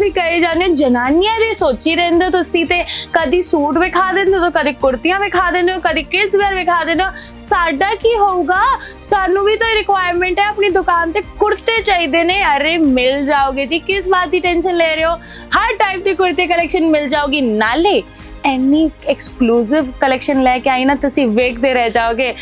ਤੁਸੀਂ ਕਹੇ ਜਾਂਦੇ ਜਨਾਨੀਆਂ ਦੀ ਸੋਚੀ ਰਹਿੰਦੇ ਤੁਸੀਂ ਤੇ ਕਦੀ ਸੂਟ ਵਿਖਾ ਦਿੰਦੇ ਹੋ, ਕਦੀ ਕੁੜਤੀਆਂ ਵਿਖਾ ਦਿੰਦੇ ਹੋ, ਕਦੀ ਕਿਡਸ ਵੇਅਰ ਵਿਖਾ ਦਿੰਦੇ ਹੋ, ਸਾਡਾ ਕੀ ਹੋਊਗਾ? ਸਾਨੂੰ ਵੀ ਤਾਂ ਰਿਕੁਆਇਰਮੈਂਟ ਹੈ, ਆਪਣੀ ਦੁਕਾਨ ਤੇ ਕੁੜਤੇ ਚਾਹੀਦੇ ਨੇ। ਅਰੇ ਮਿਲ ਜਾਓਗੇ ਜੀ, ਕਿਸ ਬਾਤ ਦੀ ਟੈਨਸ਼ਨ ਲੈ ਰਹੇ ਹੋ? ਹਰ ਟਾਈਪ ਦੀ ਕੁੜਤੇ ਕਲੈਕਸ਼ਨ ਮਿਲ ਜਾਓਗੀ ਨਾਲੇ ਐਨੀ ਐਕਸਕਲੂਸਿਵ ਕਲੈਕਸ਼ਨ ਲੈ ਕੇ ਆਈ ਨਾ, ਤੁਸੀਂ ਵੇਖਦੇ ਰਹਿ ਜਾਓਗੇ।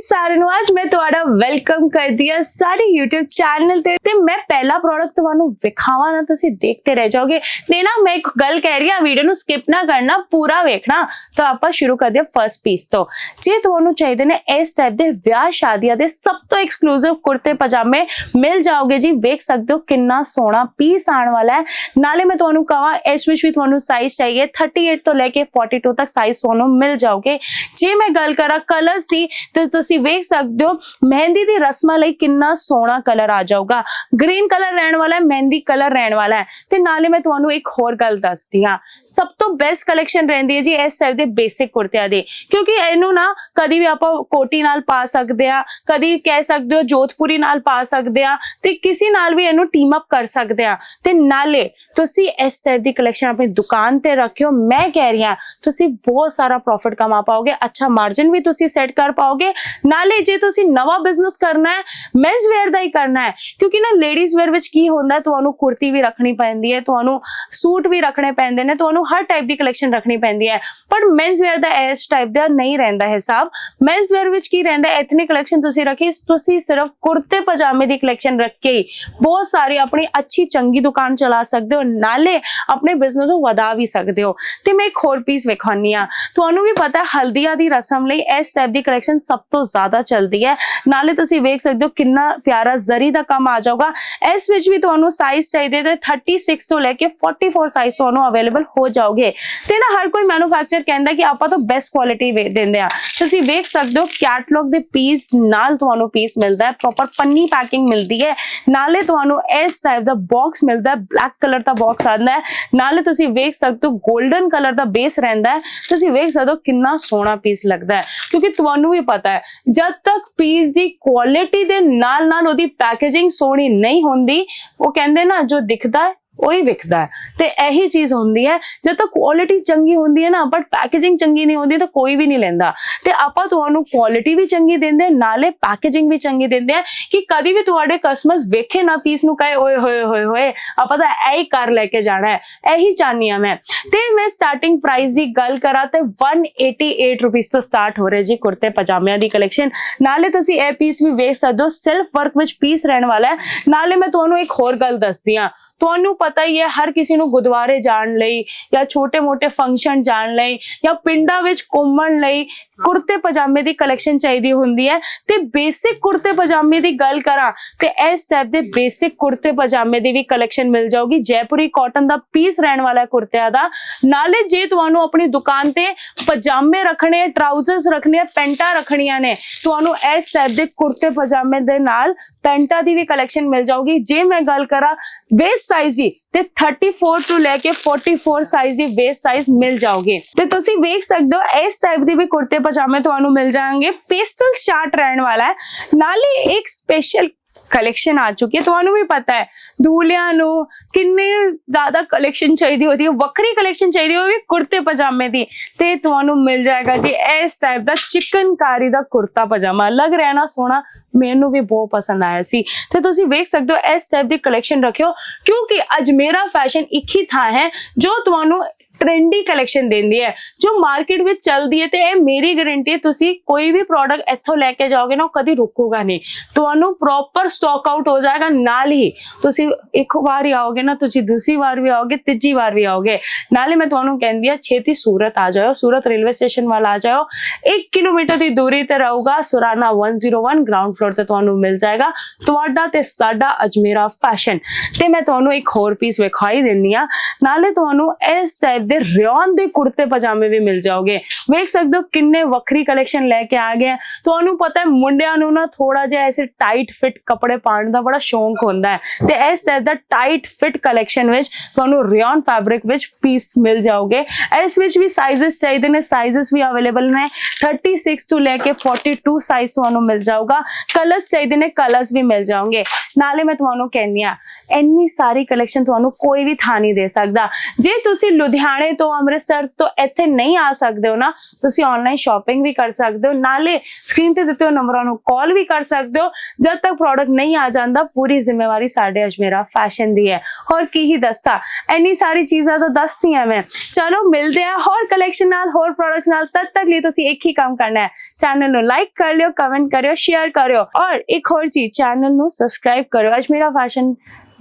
ਸਾਰਿਆਂ ਨੂੰ ਅੱਜ ਮੈਂ ਤੁਹਾਡਾ ਵੈਲਕਮ ਕਰਦੀ ਹਾਂ ਸਾਡੇ YouTube ਚੈਨਲ ਤੇ। ਤੇ ਮੈਂ ਪਹਿਲਾ ਪ੍ਰੋਡਕਟ ਤੁਹਾਨੂੰ ਵਿਖਾਵਾਂ ਨਾ, ਤੁਸੀਂ ਦੇਖਦੇ ਰਹਿ ਜਾਓਗੇ। ਤੇ ਨਾ ਮੈਂ ਇੱਕ ਗੱਲ ਕਹਿ ਰਹੀ ਹਾਂ ਵੀਡੀਓ ਨੂੰ ਸਕਿਪ ਨਾ ਕਰਨਾ, ਪੂਰਾ ਵੇਖਣਾ। ਤਾਂ ਆਪਾਂ ਸ਼ੁਰੂ ਕਰਦੇ ਹਾਂ ਫਰਸਟ ਪੀਸ ਤੋਂ। ਜੇ ਤੁਹਾਨੂੰ ਚਾਹੀਦੇ ਨੇ ਇਸ ਟਾਈਪ ਦੇ ਵਿਆਹ ਸ਼ਾਦੀਆਂ ਦੇ ਸਭ ਤੋਂ ਐਕਸਕਲੂਸਿਵ ਕੁੜਤੇ, ਪਜਾਮੇ ਮਿਲ ਜਾਓਗੇ ਜੀ, ਵੇਖ ਸਕਦੇ ਹੋ ਕਿੰਨਾ ਸੋਹਣਾ ਪੀਸ ਆਉਣ ਵਾਲਾ ਹੈ। ਨਾਲੇ ਮੈਂ ਤੁਹਾਨੂੰ ਕਹਾਂ ਇਸ ਵਿੱਚ ਵੀ ਤੁਹਾਨੂੰ ਸਾਈਜ਼ ਚਾਹੀਏ 38 ਤੋਂ ਲੈ ਕੇ 42 ਤੱਕ ਸਾਈਜ਼ ਤੁਹਾਨੂੰ ਮਿਲ ਜਾਓਗੇ। ਜੇ ਮੈਂ ਗੱਲ ਕਰਾਂ ਕਲਰਸ ਦੀ, ਤੇ ਤੁਸੀਂ ਤੁਸੀਂ ਵੇਖ ਸਕਦੇ ਹੋ, ਮਹਿੰਦੀ ਦੀ ਰਸਮਾਂ ਲਈ ਕਿੰਨਾ ਸੋਹਣਾ ਕਲਰ ਆ ਜਾਊਗਾ। ਗ੍ਰੀਨ ਕਲਰ ਰਹਿਣ ਵਾਲਾ ਹੈ, ਮਹਿੰਦੀ ਕਲਰ ਰਹਿਣ ਵਾਲਾ ਹੈ। ਤੇ ਨਾਲੇ ਮੈਂ ਤੁਹਾਨੂੰ ਇੱਕ ਹੋਰ ਗੱਲ ਦੱਸਦੀ ਹਾਂ। ਸਭ ਤੋਂ ਬੈਸਟ ਕਲੈਕਸ਼ਨ ਰਹਿੰਦੀ ਹੈ ਜੀ ਇਸ ਟਾਈਪ ਦੇ ਬੇਸਿਕ ਕੁੜਤਿਆਂ ਦੀ। ਕਿਉਂਕਿ ਇਹਨੂੰ ਨਾ ਕਦੀ ਵੀ ਆਪਾਂ ਕੋਟੀ ਨਾਲ ਪਾ ਸਕਦੇ ਆ ਕਦੀ ਕਹਿ ਸਕਦੇ ਹੋ ਜੋਧਪੁਰੀ ਨਾਲ ਪਾ ਸਕਦੇ ਆ ਤੇ ਕਿਸੇ ਨਾਲ ਵੀ ਇਹਨੂੰ ਟੀਮ ਅਪ ਕਰ ਸਕਦੇ ਆ ਤੇ ਨਾਲੇ ਤੁਸੀਂ ਇਸ ਟਾਈਪ ਦੀ ਕਲੈਕਸ਼ਨ ਆਪਣੀ ਦੁਕਾਨ ਤੇ ਰੱਖਿਓ। ਮੈਂ ਕਹਿ ਰਹੀ ਹਾਂ, ਤੁਸੀਂ ਬਹੁਤ ਸਾਰਾ ਪ੍ਰੋਫਿਟ ਕਮਾ ਪਾਓਗੇ, ਅੱਛਾ ਮਾਰਜਨ ਵੀ ਤੁਸੀਂ ਸੈੱਟ ਕਰ ਪਾਓਗੇ ਨਾਲੇ ਜੇ ਤੁਸੀਂ ਨਵਾਂ ਬਿਜ਼ਨਸ ਕਰਨਾ ਹੈ ਮੈਨਸ ਵੇਅਰ ਦਾ ਹੀ ਕਰਨਾ ਹੈ, ਕਿਉਂਕਿ ਨਾ ਲੇਡੀਜ਼ ਵੇਅਰ ਵਿੱਚ ਕੀ ਹੁੰਦਾ ਤੁਹਾਨੂੰ ਕੁੜਤੀ ਵੀ ਰੱਖਣੀ ਪੈਂਦੀ ਹੈ, ਤੁਹਾਨੂੰ ਸੂਟ ਵੀ ਰੱਖਣੇ ਪੈਂਦੇ ਨੇ, ਤੁਹਾਨੂੰ ਹਰ ਟਾਈਪ ਦੀ ਕਲੈਕਸ਼ਨ ਰੱਖਣੀ ਪੈਂਦੀ ਹੈ, ਪਰ ਮੈਨਸ ਵੇਅਰ ਦਾ ਇਸ ਟਾਈਪ ਦਾ ਨਹੀਂ ਰਹਿੰਦਾ ਹਿਸਾਬ। ਮੈਨਸ ਵੇਅਰ ਵਿੱਚ ਕੀ ਰਹਿੰਦਾ ਇਤਨੀ ਕਲੈਕਸ਼ਨ ਤੁਸੀਂ ਰੱਖੀ, ਤੁਸੀਂ ਸਿਰਫ ਕੁੜਤੇ ਪਜਾਮੇ ਦੀ ਕਲੈਕਸ਼ਨ ਰੱਖ ਕੇ ਬਹੁਤ ਸਾਰੀ ਆਪਣੀ ਅੱਛੀ ਚੰਗੀ ਦੁਕਾਨ ਚਲਾ ਸਕਦੇ ਹੋ, ਨਾਲੇ ਆਪਣੇ ਬਿਜ਼ਨਸ ਨੂੰ ਵਧਾ ਵੀ ਸਕਦੇ ਹੋ। ਤੇ ਮੈਂ ਇੱਕ ਹੋਰ ਪੀਸ ਵਿਖਾਉਣੀ ਆ ਤੁਹਾਨੂੰ ਵੀ ਪਤਾ ਹਲਦੀਆ ਦੀ ਰਸਮ ਲਈ ਇਸ ਟਾਈਪ ਦੀ ਕਲੈਕਸ਼ਨ ਸਭ ਤੋਂ ਜ਼ਿਆਦਾ ਚੱਲਦੀ ਹੈ। ਨਾਲੇ ਤੁਸੀਂ ਵੇਖ ਸਕਦੇ ਹੋ ਕਿੰਨਾ ਪਿਆਰਾ ਜ਼ਰੀ ਦਾ ਕੰਮ ਆ ਜਾਊਗਾ। ਇਸ ਵਿੱਚ ਵੀ ਤੁਹਾਨੂੰ ਸਾਈਜ਼ ਚਾਹੀਦੇ ਤੇ 36 ਤੋਂ ਲੈ ਕੇ 44 ਸਾਈਜ਼ ਤੁਹਾਨੂੰ ਅਵੇਲੇਬਲ ਹੋ ਜਾਓਗੇ ਤੇ ਨਾ ਹਰ ਕੋਈ ਮੈਨੂਫੈਕਚਰ ਕਹਿੰਦਾ ਕਿ ਆਪਾਂ ਤਾਂ ਬੈਸਟ ਕੁਆਲਿਟੀ ਦਿੰਦੇ ਆ ਤੁਸੀਂ ਵੇਖ ਸਕਦੇ ਹੋ ਕੈਟਲੌਗ ਦੇ ਪੀਸ ਨਾਲ ਤੁਹਾਨੂੰ ਪੀਸ ਮਿਲਦਾ ਹੈ ਪ੍ਰੋਪਰ ਪੰਨੀ ਪੈਕਿੰਗ ਮਿਲਦੀ ਹੈ। ਨਾਲੇ ਤੁਹਾਨੂੰ ਇਸ ਟਾਈਪ ਦਾ ਬਾਕਸ ਮਿਲਦਾ ਹੈ ਬਲੈਕ ਕਲਰ ਦਾ ਬਾਕਸ ਆਉਂਦਾ ਹੈ। ਨਾਲੇ ਤੁਸੀਂ ਵੇਖ ਸਕਦੇ ਹੋ 골ਡਨ ਕਲਰ ਦਾ ਬੇਸ ਰਹਿੰਦਾ ਹੈ। ਤੁਸੀਂ ਵੇਖ ਸਕਦੇ ਹੋ ਕਿੰਨਾ ਸੋਹਣਾ ਪੀਸ ਲੱਗਦਾ ਹੈ। ਕਿਉਂਕਿ ਤੁਹਾਨੂੰ ਵੀ ਪਤਾ ਹੈ, ਜਦ ਤੱਕ ਪੀਸ ਦੀ ਕੁਆਲਿਟੀ ਦੇ ਨਾਲ ਨਾਲ ਉਹਦੀ ਪੈਕੇਜਿੰਗ ਸੋਹਣੀ ਨਹੀਂ ਹੁੰਦੀ, ਉਹ ਕਹਿੰਦੇ ਨਾ ਜੋ ਦਿਖਦਾ ਉਹੀ ਵਿਕਦਾ ਤੇ ਇਹੀ ਚੀਜ਼ ਹੁੰਦੀ ਹੈ, ਜਦ ਤੱਕ ਕੁਆਲਿਟੀ ਚੰਗੀ ਹੁੰਦੀ ਹੈ ਨਾ ਬਟ ਪੈਕੇਜਿੰਗ ਚੰਗੀ ਨਹੀਂ ਹੁੰਦੀ ਤਾਂ ਕੋਈ ਵੀ ਨਹੀਂ ਲੈਂਦਾ। ਤੇ ਆਪਾਂ ਤੁਹਾਨੂੰ ਕੁਆਲਿਟੀ ਵੀ ਚੰਗੀ ਦਿੰਦੇ, ਨਾਲੇ ਪੈਕੇਜਿੰਗ ਵੀ ਚੰਗੀ ਦਿੰਦੇ ਆ ਕਿ ਕਦੀ ਵੀ ਤੁਹਾਡੇ ਕਸਟਮਰਸ ਵੇਖੇ ਨਾ ਪੀਸ ਨੂੰ, ਕਹੇ, ਓਏ, ਹੋਏ ਹੋਏ ਹੋਏ, ਆਪਾਂ ਤਾਂ ਇਹ ਹੀ ਕਰ ਲੈ ਕੇ ਜਾਣਾ ਹੈ, ਇਹੀ ਚਾਹਨੀ ਆ ਮੈਂ। ਤੇ ਮੈਂ ਸਟਾਰਟਿੰਗ ਪ੍ਰਾਈਸ ਦੀ ਗੱਲ ਕਰਾਂ ਤੇ 188 ਰੁਪਏ ਤੋਂ ਸਟਾਰਟ ਹੋ ਰਿਹਾ ਜੀ ਕੁਰਤੇ ਪਜਾਮਿਆਂ ਦੀ ਕਲੈਕਸ਼ਨ ਨਾਲੇ ਤੁਸੀਂ ਇਹ ਪੀਸ ਵੀ ਵੇਖ ਸਕਦੇ ਹੋ ਸੈਲਫ ਵਰਕ ਵਿੱਚ ਪੀਸ ਰਹਿਣ ਵਾਲਾ ਹੈ। ਨਾਲੇ ਮੈਂ ਤੁਹਾਨੂੰ ਇੱਕ ਹੋਰ ਗੱਲ ਦੱਸਦੀ ਆ ਤੁਹਾਨੂੰ ਪਤਾ ਹੀ ਹੈ ਹਰ ਕਿਸੇ ਨੂੰ ਗੁਰਦੁਆਰੇ ਜਾਣ ਲਈ ਜਾਂ ਛੋਟੇ-ਮੋਟੇ ਫੰਕਸ਼ਨ ਜਾਣ ਲਈ ਜਾਂ ਪਿੰਡਾਂ ਵਿੱਚ ਘੁੰਮਣ ਲਈ ਕੁਰਤੇ ਪਜਾਮੇ ਦੀ ਕਲੈਕਸ਼ਨ ਚਾਹੀਦੀ ਹੁੰਦੀ ਹੈ। ਤੇ ਬੇਸਿਕ ਕੁਰਤੇ ਪਜਾਮੇ ਦੀ ਗੱਲ ਕਰਾਂ ਤੇ ਇਸ ਟਾਈਪ ਦੇ ਬੇਸਿਕ ਕੁਰਤੇ ਪਜਾਮੇ ਦੀ ਵੀ ਕਲੈਕਸ਼ਨ ਮਿਲ ਜਾਊਗੀ। ਜੈਪੁਰੀ ਕਾਟਨ ਦਾ ਪੀਸ ਰਹਿਣ ਵਾਲਾ ਕੁਰਤਿਆਂ ਦਾ। ਨਾਲੇ ਜੇ ਤੁਹਾਨੂੰ ਆਪਣੀ ਦੁਕਾਨ ਤੇ ਪਜਾਮੇ ਰੱਖਣੇ ਟਰਾਊਜ਼ਰਸ ਰੱਖਣੇ ਪੈਂਟਾਂ ਰੱਖਣੀਆਂ ਨੇ ਤੁਹਾਨੂੰ ਇਸ ਟਾਈਪ ਦੇ ਕੁਰਤੇ ਪਜਾਮੇ ਦੇ ਨਾਲ ਪੈਂਟਾਂ ਦੀ ਵੀ ਕਲੈਕਸ਼ਨ ਮਿਲ ਜਾਊਗੀ। ਜੇ ਮੈਂ ਗੱਲ ਕਰਾਂ ਵੇਸਟ ਸਾਈਜ਼ ਦੀ ਤੇ 34 ਤੋਂ ਲੈ ਕੇ 44 ਸਾਈਜ਼ ਦੀ ਵੇਸਟ ਸਾਈਜ਼ ਮਿਲ ਜਾਓਗੇ। ਤੇ ਤੁਸੀਂ ਵੇਖ ਸਕਦੇ ਹੋ, ਇਸ ਟਾਈਪ ਦੇ ਵੀ ਕੁਰਤੇ ਪਜਾਮੇ ਤੁਹਾਨੂੰ ਮਿਲ ਜਾਣਗੇ। ਪੇਸਟਲ ਸ਼ਾਰਟ ਰਹਿਣ ਵਾਲਾ ਹੈ। ਨਾਲੇ ਇੱਕ ਸਪੈਸ਼ਲ ਕਲੈਕਸ਼ਨ ਆ ਚੁੱਕੀ ਹੈ। ਤੁਹਾਨੂੰ ਵੀ ਪਤਾ ਹੈ, ਦੂਲਿਆਂ ਨੂੰ ਕਿੰਨੇ ਜ਼ਿਆਦਾ ਕਲੈਕਸ਼ਨ ਚਾਹੀਦੀ ਹੁੰਦੀ ਹੈ। ਵੱਖਰੀ ਕਲੈਕਸ਼ਨ ਚਾਹੀਦੀ ਹੋਵੇ ਕੁਰਤੇ ਪਜਾਮੇ ਦੀ। ਤੇ ਤੁਹਾਨੂੰ ਮਿਲ ਜਾਏਗਾ ਜੀ ਇਸ ਟਾਈਪ ਦਾ ਚਿਕਨਕਾਰੀ ਦਾ ਕੁਰਤਾ ਪਜਾਮਾ। ਲੱਗ ਰਿਹਾ ਨਾ ਸੋਹਣਾ, ਮੈਨੂੰ ਵੀ ਬਹੁਤ ਪਸੰਦ ਆਇਆ ਸੀ। ਤੇ ਤੁਸੀਂ ਵੇਖ ਸਕਦੇ ਹੋ, ਇਸ ਟਾਈਪ ਦੀ ਕਲੈਕਸ਼ਨ ਰੱਖਿਓ। ਕਿਉਂਕਿ ਅੱਜ ਮੇਰਾ ਫੈਸ਼ਨ ਇੱਕ ਹੀ ਥਾਂ ਹੈ, ਜੋ ਤੁਹਾਨੂੰ ਟ੍ਰੈਂਡੀ ਕਲੈਕਸ਼ਨ ਦਿੰਦੀ ਹੈ। ਜੋ ਮਾਰਕੀਟ ਵਿੱਚ ਚੱਲਦੀ ਹੈ ਤੇ ਇਹ ਮੇਰੀ ਗਾਰੰਟੀ ਹੈ, ਤੁਸੀਂ ਕੋਈ ਵੀ ਪ੍ਰੋਡਕਟ ਇੱਥੋਂ ਲੈ ਕੇ ਜਾਓਗੇ ਨਾ, ਉਹ ਕਦੀ ਰੁਕੂਗਾ ਨਹੀਂ। ਤੁਹਾਨੂੰ ਪ੍ਰੋਪਰ ਸਟਾਕ ਆਊਟ ਹੋ ਜਾਏਗਾ ਨਾਲ ਹੀ। ਤੁਸੀਂ ਇੱਕ ਵਾਰ ਹੀ ਆਓਗੇ ਨਾ, ਤੁਸੀਂ ਦੂਸਰੀ ਵਾਰ ਵੀ ਆਓਗੇ, ਤੀਜੀ ਵਾਰ ਵੀ ਆਓਗੇ। ਨਾਲੇ ਮੈਂ ਤੁਹਾਨੂੰ ਕਹਿੰਦੀ ਆ ਛੇਤੀ ਸੂਰਤ ਆ ਜਾਓ ਸੂਰਤ ਰੇਲਵੇ ਸਟੇਸ਼ਨ ਵੱਲ ਆ ਜਾਓ 1 ਕਿਲੋਮੀਟਰ ਦੀ ਦੂਰੀ ਤੇ ਰਹੂਗਾ ਸੁਰਾਨਾ 101 ਗਰਾਊਂਡ ਫਲੋਰ ਤੇ ਤੁਹਾਨੂੰ ਮਿਲ ਜਾਏਗਾ। ਤੁਹਾਡਾ ਤੇ ਸਾਡਾ ਅਜਮੇਰਾ ਫੈਸ਼ਨ ਤੇ ਮੈਂ ਤੁਹਾਨੂੰ ਇੱਕ ਹੋਰ ਪੀਸ ਵਿਖਾਈ ਦਿੰਦੀ ਆ ਨਾਲੇ ਤੁਹਾਨੂੰ ਇਸ ਟਾਈਪ ਦੇ ਰਿਓਨ ਦੇ ਕੁੜਤੇ ਪਜਾਮੇ ਵੀ ਮਿਲ ਜਾਓਗੇ। ਵੇਖ ਸਕਦੇ ਹੋ ਕਿੰਨੇ ਵੱਖਰੀ ਕਲੈਕਸ਼ਨ ਲੈ ਕੇ ਆ ਗਏ ਤੁਹਾਨੂੰ ਪਤਾ ਹੈ ਮੁੰਡਿਆਂ ਨੂੰ ਨਾ ਥੋੜਾ ਜਿਹਾ ਐਸੇ ਟਾਈਟ ਫਿਟ ਕੱਪੜੇ ਪਾਉਣ ਦਾ ਬੜਾ ਸ਼ੌਂਕ ਹੁੰਦਾ ਹੈ। ਤੇ ਇਸ ਤਰ੍ਹਾਂ ਦਾ ਟਾਈਟ ਫਿਟ ਕਲੈਕਸ਼ਨ ਵਿੱਚ ਤੁਹਾਨੂੰ ਰਿਓਨ ਫੈਬਰਿਕ ਵਿੱਚ ਪੀਸ ਮਿਲ ਜਾਓਗੇ। ਇਸ ਵਿੱਚ ਵੀ ਸਾਈਜ਼ਸ ਚਾਹੀਦੇ ਨੇ ਸਾਈਜ਼ਸ ਵੀ ਅਵੇਲੇਬਲ ਨੇ। 36 ਤੋਂ ਲੈ ਕੇ 42 ਸਾਈਜ਼ ਤੁਹਾਨੂੰ ਮਿਲ ਜਾਊਗਾ। ਕਲਰਸ ਚਾਹੀਦੇ ਨੇ ਕਲਰਸ ਵੀ ਮਿਲ ਜਾਣਗੇ ਨਾਲੇ ਮੈਂ ਤੁਹਾਨੂੰ ਕਹਿੰਦੀ ਆ ਇੰਨੀ ਸਾਰੀ ਕਲੈਕਸ਼ਨ ਤੁਹਾਨੂੰ ਕੋਈ ਵੀ ਥਾਂ ਨਹੀਂ ਦੇ ਸਕਦਾ। ਜੇ ਤੁਸੀਂ ਲੁਧਿਆਣੇ ਤੋਂ ਅੰਮ੍ਰਿਤਸਰ ਤੋਂ ਇੱਥੇ ਨਹੀਂ ਆ ਸਕਦੇ ਹੋ ਨਾ, ਤੁਸੀਂ ਆਨਲਾਈਨ ਸ਼ਾਪਿੰਗ ਵੀ ਕਰ ਸਕਦੇ ਹੋ, ਨਾਲੇ ਸਕਰੀਨ ਤੇ ਦਿੱਤੇ ਹੋਏ ਨੰਬਰਾਂ ਨੂੰ ਕਾਲ ਵੀ ਕਰ ਸਕਦੇ ਹੋ, ਜਦ ਤੱਕ ਪ੍ਰੋਡਕਟ ਨਹੀਂ ਆ ਜਾਂਦਾ, ਪੂਰੀ ਜ਼ਿੰਮੇਵਾਰੀ ਸਾਡੇ ਅਜਮੇਰਾ ਫੈਸ਼ਨ ਦੀ ਹੈ। ਹੋਰ ਕੀ ਹੀ ਦੱਸਾਂ, ਇੰਨੀ ਸਾਰੀ ਚੀਜ਼ਾਂ ਤਾਂ ਦੱਸਤੀ ਮੈਂ। ਚਲੋ, ਮਿਲਦੇ ਆ ਹੋਰ ਕਲੈਕਸ਼ਨ ਨਾਲ, ਹੋਰ ਪ੍ਰੋਡਕਟਸ ਨਾਲ, ਤਦ ਤੱਕ ਲਈ ਤੁਸੀਂ ਇੱਕ ਹੀ ਕੰਮ ਕਰਨਾ ਹੈ। ਚੈਨਲ ਨੂੰ ਲਾਈਕ ਕਰ ਲਿਓ ਕਮੈਂਟ ਕਰਿਓ ਸ਼ੇਅਰ ਕਰਿਓ, ਔਰ ਇੱਕ ਹੋਰ ਚੀਜ਼ ਚੈਨਲ ਨੂੰ ਸਬਸਕ੍ਰਾਈਬ ਕਰਿਓ, ਅਜਮੇਰਾ ਫੈਸ਼ਨ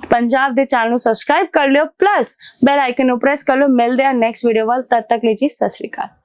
ਪੰਜਾਬ ਦੇ ਚੈਨਲ ਨੂੰ ਸਬਸਕ੍ਰਾਈਬ ਕਰ ਲਿਓ ਪਲੱਸ ਬੈਲ ਆਈਕਨ ਨੂੰ ਪ੍ਰੈਸ ਕਰ ਲਿਓ। ਮਿਲਦੇ ਆ ਨੈਕਸਟ ਵੀਡੀਓ ਵੱਲ। ਤਦ ਤੱਕ ਲਈ ਜੀ, ਸਤਿ ਸ਼੍ਰੀ ਅਕਾਲ।